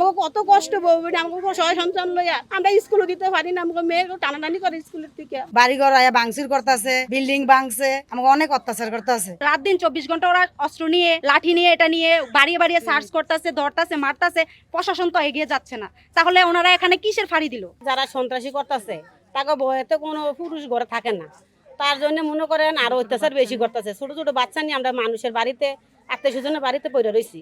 আমাকে কত কষ্ট বউবেন আমাকে সবাই সন্তান লইয়া। আমরা স্কুলে দিতে পারি না আমাকে মেয়ে টানাটানি করে স্কুলের থেকে বাড়িঘর আয়া ভাঙচুর করতেছে বিল্ডিং ভাঙছে আমাকে অনেক অত্যাচার করতেছে। রাত দিন চব্বিশ ঘণ্টা ওরা অস্ত্র নিয়ে লাঠি নিয়ে এটা নিয়ে বাড়িয়ে বাড়িয়ে সার্চ করতেছে ধরতাছে মারতাছে প্রশাসন তো এগিয়ে যাচ্ছে না। তাহলে ওনারা এখানে কিসের ফাড়ি দিল? যারা সন্ত্রাসী করতেছে তাকে বয়েতে কোনো পুরুষ ঘরে থাকে না। তার জন্য মনে করেন আরও অত্যাচার বেশি করতেছে। ছোট ছোট বাচ্চা নিয়ে আমরা মানুষের বাড়িতে আত্মীয় স্বজনের বাড়িতে পড়ে রয়েছি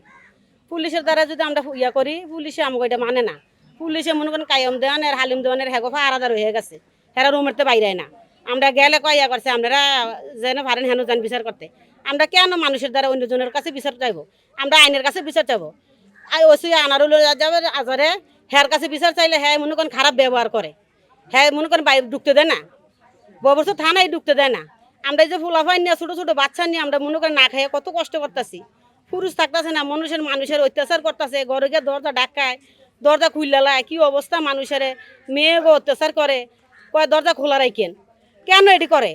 পুলিশের দ্বারা যদি আমরা ইয়া করি, পুলিশে আমাকে এটা মানে না। পুলিশে মনে করেন কায়ম দেওয়ানের হালিম দেওয়ানের হেগোফা আলাদা রয়ে গেছে। হেরা রুমেরতে বাইরে না। আমরা গেলে কয়া করছে আপনারা যেন ভারেন হেন যান বিচার করতে। আমরা কেন মানুষের দ্বারা অন্যজনের কাছে বিচার চাইব? আমরা আইনের কাছে বিচার চাইব? আর ওসি আনারুল যাবে আজারে হ্যার কাছে বিচার চাইলে হ্যাঁ মনে করেন খারাপ ব্যবহার করে। হ্যাঁ মনে করেন বাইরে ঢুকতে দেয় না। ববরস থানায় ঢুকতে দেয় না। আমরা যে ফুলাফাই নিয়ে ছোটো ছোটো বাচ্চা নিয়ে আমরা মনে করেন না খাইয়ে কত কষ্ট করতেছি। পুরুষ থাকতেছে না মানুষের মানুষের অত্যাচার করতেছে, ঘরে গিয়ে দরজা ডাকায়, দরজা খুললালায় কি অবস্থা মানুষের, মেয়ে অত্যাচার করে, কয় দরজা খোলা রাখেন কেন এটি করে?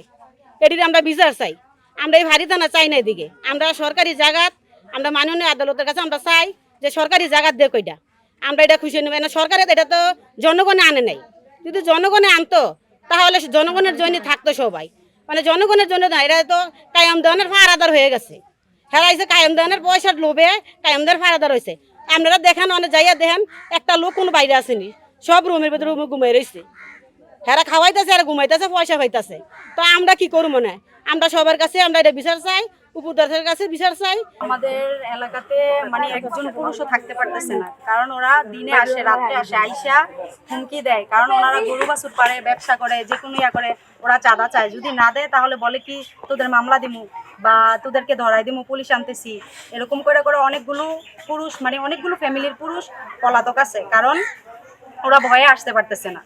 এটির আমরা বিচার চাই। আমরা এই ভারী থানা চাই না এদিকে। আমরা সরকারি জায়গাত আমরা মাননীয় আদালতের কাছে আমরা চাই যে সরকারি জায়গাত দেখ এটা। আমরা এটা খুশি নেব না সরকারের এটা তো জনগণে আনে নাই। যদি জনগণে আনতো, তাহলে জনগণের জন্য থাকতো সবাই। মানে জনগণের জন্য না এটা তো তাই কায়াম দেওয়ানের ফারাদার হয়ে গেছে। হেরাইছে কায়েমদানের পয়সা পয়সার লোভে কায়েমদার ফারাদা রয়েছে। আপনারা দেখেন, অনেক যাইয়া দেখেন, একটা লোক কোনো বাইরে আসেনি। সব রুমের ভেতরে রুমে ঘুমাই রয়েছে। হেরা খাওয়াইতেছে আর ঘুমাইতেছে, পয়সা পাইতেছে। তো আমরা কি করব না আমরা সবার কাছে, আমরা এটা বিচার চাই উপদাসের কাছে বিচার চাই। আমাদের এলাকাতে মানে একজন পুরুষও থাকতে পারতেছে না। কারণ ওরা দিনে আসে, রাত্রে আসে, আইসা হুমকি দেয়। কারণ ওনারা গরু বাছুর পারে, ব্যবসা করে, যে কোনো ইয়া করে, ওরা চাঁদা চায়। যদি না দেয়, তাহলে বলে কি, তোদের মামলা দিমু বা তোদেরকে ধরাই দিমু, পুলিশ আনতেছি। এরকম করে করে অনেকগুলো পুরুষ মানে অনেকগুলো ফ্যামিলির পুরুষ পলাতক আছে। কারণ ওরা ভয়ে আসতে পারতেছে না।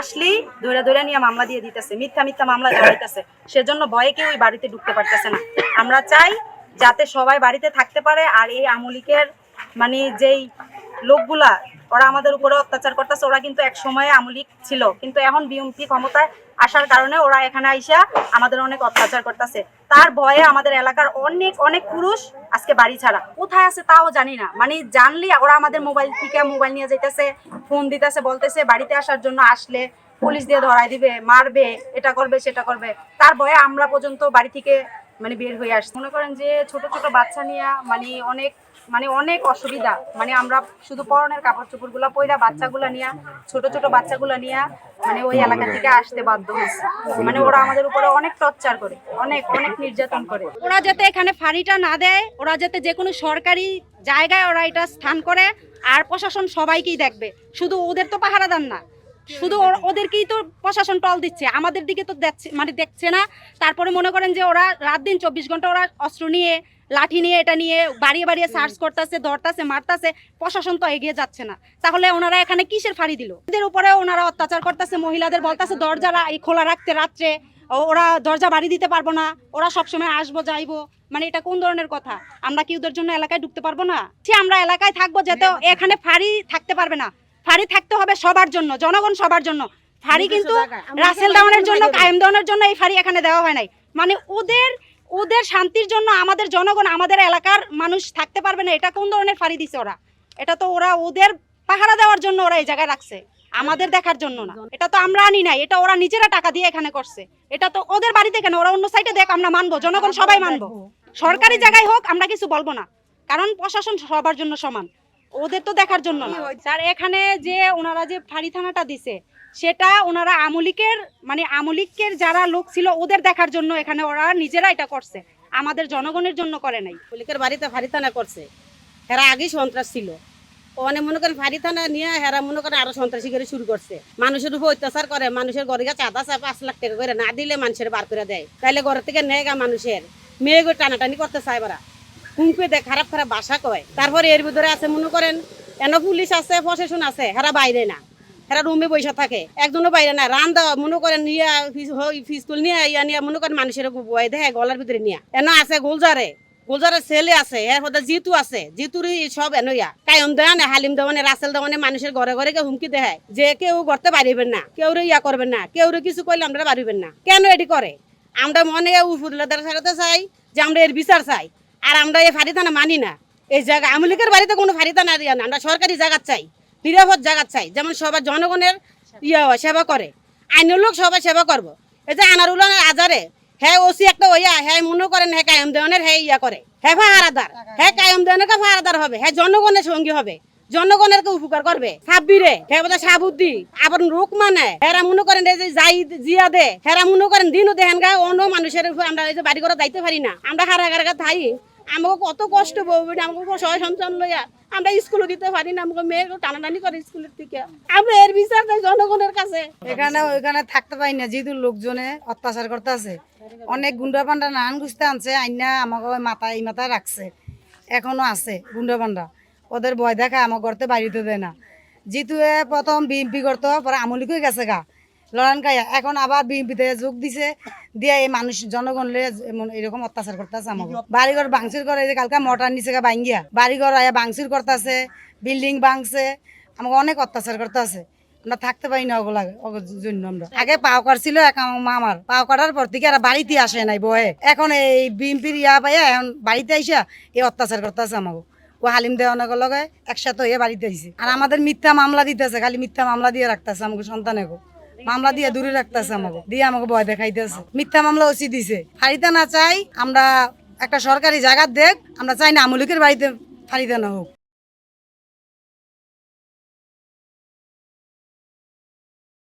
আসলেই ধরে ধরে নিয়ে মামলা দিয়ে দিতেছে, মিথ্যা মিথ্যা মামলা জড়াইতেছে সেজন্য ভয়ে কেউ ওই বাড়িতে ঢুকতে পারতেছে না। আমরা চাই যাতে সবাই বাড়িতে থাকতে পারে আর এই আমলিকের মানে যেই লোকগুলা, ওরা আমাদের উপরে অত্যাচার করতেছে, ওরা কিন্তু এক সময়ে আমলিক ছিল। কিন্তু এখন বিএমপি ক্ষমতায় আসার কারণে ওরা এখানে আইসা আমাদের অনেক অত্যাচার করতেছে। তার ভয়ে আমাদের এলাকার অনেক অনেক পুরুষ আজকে বাড়ি ছাড়া। কোথায় আছে তাও জানি না। মানে জানলি ওরা আমাদের মোবাইল থেকে মোবাইল নিয়ে যেতেছে ফোন দিতেছে, বলতেছে বাড়িতে আসার জন্য আসলে পুলিশ দিয়ে ধরাই দিবে, মারবে, এটা করবে, সেটা করবে। তার ভয়ে আমরা পর্যন্ত বাড়ি থেকে মানে বের হয়ে আসছে। মনে করেন যে ছোট ছোট বাচ্চা নিয়ে মানে অনেক মানে অনেক অসুবিধা। মানে আমরা শুধু পরনের কাপড় চোপড়গুলো পইরা বাচ্চাগুলো নিয়ে ছোট ছোট বাচ্চাগুলো নিয়ে মানে ওই এলাকা থেকে আসতে বাধ্য হয়েছে। মানে ওরা আমাদের উপরে অনেক টর্চার করে অনেক অনেক নির্যাতন করে। ওরা যাতে এখানে ফাঁড়িটা না দেয় ওরা যাতে যে কোনো সরকারি জায়গায় ওরা এটা স্থান করে আর প্রশাসন সবাইকেই দেখবে। শুধু ওদের তো পাহারা পাহারাদার না। শুধু ওদেরকেই তো প্রশাসন টল দিচ্ছে আমাদের দিকে তো দেখছে মানে দেখছে না। তারপরে মনে করেন যে ওরা রাত দিন চব্বিশ ঘণ্টা ওরা অস্ত্র নিয়ে লাঠি নিয়ে এটা নিয়ে বাড়িয়ে বাড়িয়ে সার্চ করতেছে ধরতাছে মারতাছে প্রশাসন তো এগিয়ে যাচ্ছে না। তাহলে ওনারা এখানে কিসের ফাঁড়ি দিল? ওদের উপরে ওনারা অত্যাচার করতেছে মহিলাদের বলতেছে দরজা এই খোলা রাখতে রাত্রে ওরা দরজা বাড়ি দিতে পারব না ওরা সবসময় আসব যাইবো। মানে এটা কোন ধরনের কথা? আমরা কি ওদের জন্য এলাকায় ঢুকতে পারব না? আমরা এলাকায় থাকব যেতে এখানে ফাঁড়ি থাকতে পারবে না। ফাঁড়ি থাকতে হবে সবার জন্য জনগণ সবার জন্য। ফাঁড়ি কিন্তু রাসেল দাওয়ানের জন্য কায়েম দাওয়ানের জন্য এই ফাঁড়ি এখানে দেওয়া হয় নাই। মানে ওদের ওদের শান্তির জন্য আমাদের জনগণ আমাদের এলাকার মানুষ থাকতে পারবে না। এটা কোন ধরনের ফাঁড়ি দিছে ওরা? এটা তো ওরা ওদের পাহারা দেওয়ার জন্য ওরা এই জায়গায় রাখছে। আমাদের দেখার জন্য না। এটা তো আমরা আনি নাই। এটা ওরা নিজেরা টাকা দিয়ে এখানে করছে। এটা তো ওদের বাড়িতে কেন? ওরা অন্য সাইডে দেখ আমরা মানবো জনগণ সবাই মানবো। সরকারি জায়গায় হোক আমরা কিছু বলব না। কারণ প্রশাসন সবার জন্য সমান। ওদের তো দেখার জন্য না। স্যার এখানে যে ওনারা যে ফাঁড়ি থানাটা দিছে সেটা ওনারা আমলিকের মানে আমলিকের যারা লোক ছিল ওদের দেখার জন্য এখানে ওরা নিজেরা এটা করছে। আমাদের জনগণের জন্য করে নাই। পুলিশের বাড়িতে ফাঁড়ি থানা করছে। হেরা আগেই সন্ত্রাস ছিল। অনেক মনে করেন ফাঁড়ি থানা নিয়ে হেরা মনে করেন আরও সন্ত্রাসী করে শুরু করছে। মানুষের উপর অত্যাচার করে মানুষের ঘরে গিয়ে চাঁদা চায় পাঁচ লাখ টাকা করে না দিলে মানুষের বার করে দেয়। তাইলে ঘর থেকে নেয় গা মানুষের। মেয়ে গো টানাটানি করতে চায় বারা হুমকে দেয়, খারাপ খারাপ বাসা কয়। তারপরে এর ভিতরে আছে, মনে করেন, এন পুলিশ আছে, প্রশাসন আছে, হেরা বাইরে না। হেরা রুমে বসে থাকে, একজনও বাইরে না। রান দেওয়া, মনে করেন, নিয়ে ফিস্তুল নিয়ে, ইয়া নিয়ে, মনে করেন, মানুষের বয়ে দেয়, গলার ভিতরে নিয়ে। এন আছে গোলজারে গোলজারের ছেলে আছে, এর মধ্যে জিতু আছে। জিতুর সব এন এনইয়া কায়ম দেওয়ানে, হালিম দেওয়ানে, রাসেল দেওয়ানে মানুষের ঘরে ঘরে কেউ হুমকি দেয়। যে কেউ করতে পারিবেন না কেউ ইয়া করবেন না কেউ কিছু করলে আমরা পারিবেন না। কেন এটি করে? আমরা মনে উফুদুল্লাহ সারাতে চাই, যে আমরা এর বিচার চাই। আর আমরা এই ফাঁড়ি থানা মানি না। এই জায়গা আমলিকের বাড়িতে কোনো ফারিতা না না। আমরা সরকারি জায়গা চাই, নিরাপদ জায়গা চাই। যেমন সবার জনগণের ইয়ে সেবা করে। আইনের লোক সবাই সেবা করব। এই যে আনারুলানের আজারে হ্যাঁ ওসি একটা ওইয়া হ্যাঁ মনে করেন হ্যাঁ কায়ম দেওয়ানের হ্যাঁ ইয়া করে। হ্যাঁ ফাহারাদার হ্যাঁ কায়ম দেওয়ানের কা ফাহারাদার হবে। হ্যাঁ জনগণের সঙ্গী হবে। জনগণের কে উপকার করবে। সাব্বিরে হ্যাঁ বোধ সাবুদ্দি, আবার রোগ মানে হেরা মনে করেন এই যে যাই জিয়া দে হেরা মনে করেন দিনও দেখেন গা অন্য মানুষের আমরা এই যে বাড়ি করে যাইতে পারি না। আমরা হারা হারা থাই আমাকে কত কষ্ট বউবেন আমাকে সবাই সন্তান লইয়া। আমরা স্কুলে দিতে পারি না, আমাকে মেয়ে টানাটানি করে স্কুলের থেকে। আমরা এর বিচার চাই জনগণের কাছে। এখানে, ওইখানে থাকতে পারি না, যেহেতু লোকজনে অত্যাচার করতে আছে অনেক গুন্ডা পান্ডা নান গুছতে আনছে, আইনা আমাকে ওই মাথা এই মাথায় রাখছে। এখনও আছে গুন্ডা পান্ডা ওদের ভয় দেখা আমার ঘরতে বাড়িতে দেয় না। যেহেতু প্রথম বিএমপি করতো, পরে আমলিকই গেছে গা। লড়ান খাইয়া। এখন আবার বিএমপিতে যোগ দিছে, দিয়ে এই মানুষ জনগণ এরকম অত্যাচার করতেছে আমাকে। বাড়িঘর ভাঙচুর করে কালকে মোটর নিচে ভাঙ্গিয়া, বাড়িঘর আয়া ভাঙচুর করতেছে, বিল্ডিং ভাঙছে, আমাকে অনেক অত্যাচার করতেছে। আমরা থাকতে পারি না ওগুলা জন্য আমরা। আগে পাও ছিল, এক মামার। পাও কাটার পর থেকে আর বাড়িতে আসে নাই বয়ে। এখন এই বিএমপির ইয়া পাইয়া এখন বাড়িতে আইসা এই অত্যাচার করতেছে আমাকে। ও হালিম দেওয়ানোর লগে একসাথে হয়ে বাড়িতে আইছে। আর আমাদের মিথ্যা মামলা দিতেছে, খালি মিথ্যা মামলা দিয়ে রাখতেছে আমাকে সন্তানেকে মামলা দিয়ে দূরে রাখতেছে আমাকে, দিয়ে আমাকে ভয় দেখাইতেছে। মিথ্যা মামলা ওসি দিছে। ফাড়িতে না চাই, আমরা একটা সরকারি জায়গা দেখ, আমরা চাই না আমলিকের বাড়িতে ফাড়িতে না হোক।